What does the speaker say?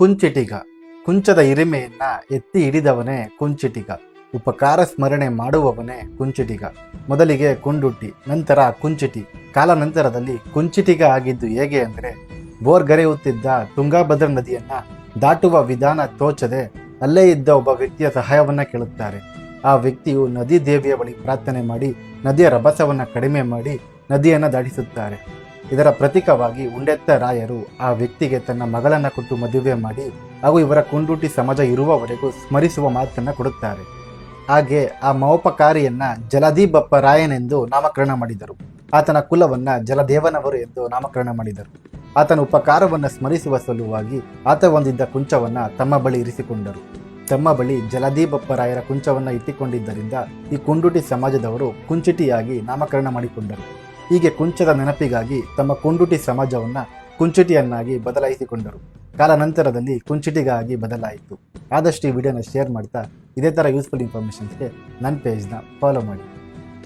ಕುಂಚಿಟಿಗ. ಕುಂಚದ ಹಿರಿಮೆಯನ್ನ ಎತ್ತಿ ಹಿಡಿದವನೇ ಕುಂಚಿಟಿಗ. ಉಪಕಾರ ಸ್ಮರಣೆ ಮಾಡುವವನೇ ಕುಂಚಿಟಿಗ. ಮೊದಲಿಗೆ ಕುಂಡುಟ್ಟಿ, ನಂತರ ಕುಂಚಿಟಿ. ಕಾಲಾನಂತರದಲ್ಲಿ ಕುಂಚಿಟಿಗ ಆಗಿದ್ದು ಹೇಗೆ ಅಂದರೆ ಬೋರ್ಗರೆಯುತ್ತಿದ್ದ ತುಂಗಾಭದ್ರ ನದಿಯನ್ನ ದಾಟುವ ವಿಧಾನ ತೋಚದೆ ಅಲ್ಲೇ ಇದ್ದ ಒಬ್ಬ ವ್ಯಕ್ತಿಯ ಸಹಾಯವನ್ನ ಕೇಳುತ್ತಾರೆ. ಆ ವ್ಯಕ್ತಿಯು ನದಿ ದೇವಿಯ ಬಳಿ ಪ್ರಾರ್ಥನೆ ಮಾಡಿ, ನದಿಯ ರಭಸವನ್ನ ಕಡಿಮೆ ಮಾಡಿ ನದಿಯನ್ನ ದಾಟಿಸುತ್ತಾರೆ. ಇದರ ಪ್ರತೀಕವಾಗಿ ಉಂಡೆತ್ತ ರಾಯರು ಆ ವ್ಯಕ್ತಿಗೆ ತನ್ನ ಮಗಳನ್ನ ಕೊಟ್ಟು ಮದುವೆ ಮಾಡಿ ಹಾಗೂ ಇವರ ಕುಂಡೂಟಿ ಸಮಾಜ ಇರುವವರೆಗೂ ಸ್ಮರಿಸುವ ಮಾತನ್ನ ಕೊಡುತ್ತಾರೆ. ಹಾಗೆ ಆ ಮಹೋಪಕಾರಿಯನ್ನ ಜಲದೀಬಪ್ಪ ರಾಯನೆಂದು ನಾಮಕರಣ ಮಾಡಿದರು. ಆತನ ಕುಲವನ್ನ ಜಲದೇವನವರು ಎಂದು ನಾಮಕರಣ ಮಾಡಿದರು. ಆತನ ಉಪಕಾರವನ್ನ ಸ್ಮರಿಸುವ ಸಲುವಾಗಿ ಆತ ಹೊಂದಿದ್ದ ಕುಂಚವನ್ನ ತಮ್ಮ ಬಳಿ ಇರಿಸಿಕೊಂಡರು. ತಮ್ಮ ಬಳಿ ಜಲದೀಬಪ್ಪ ರಾಯರ ಕುಂಚವನ್ನ ಇಟ್ಟಿಕೊಂಡಿದ್ದರಿಂದ ಈ ಕುಂಡುಟಿ ಸಮಾಜದವರು ಕುಂಚಿಟಿಯಾಗಿ ನಾಮಕರಣ ಮಾಡಿಕೊಂಡರು. ಹೀಗೆ ಕುಂಚದ ನೆನಪಿಗಾಗಿ ತಮ್ಮ ಕುಂಡುಟಿ ಸಮಾಜವನ್ನ ಕುಂಚುಟಿಯನ್ನಾಗಿ ಬದಲಾಯಿಸಿಕೊಂಡರು. ಕಾಲಾನಂತರದಲ್ಲಿ ಕುಂಚಟಿಗಾಗಿ ಬದಲಾಯಿತು. ಆದಷ್ಟು ಈ ವಿಡಿಯೋನ ಶೇರ್ ಮಾಡ್ತಾ ಇದೇ ಥರ ಯೂಸ್ಫುಲ್ ಇನ್ಫಾರ್ಮೇಷನ್ಸ್ಗೆ ನನ್ನ ಪೇಜ್ನ ಫಾಲೋ ಮಾಡಿ.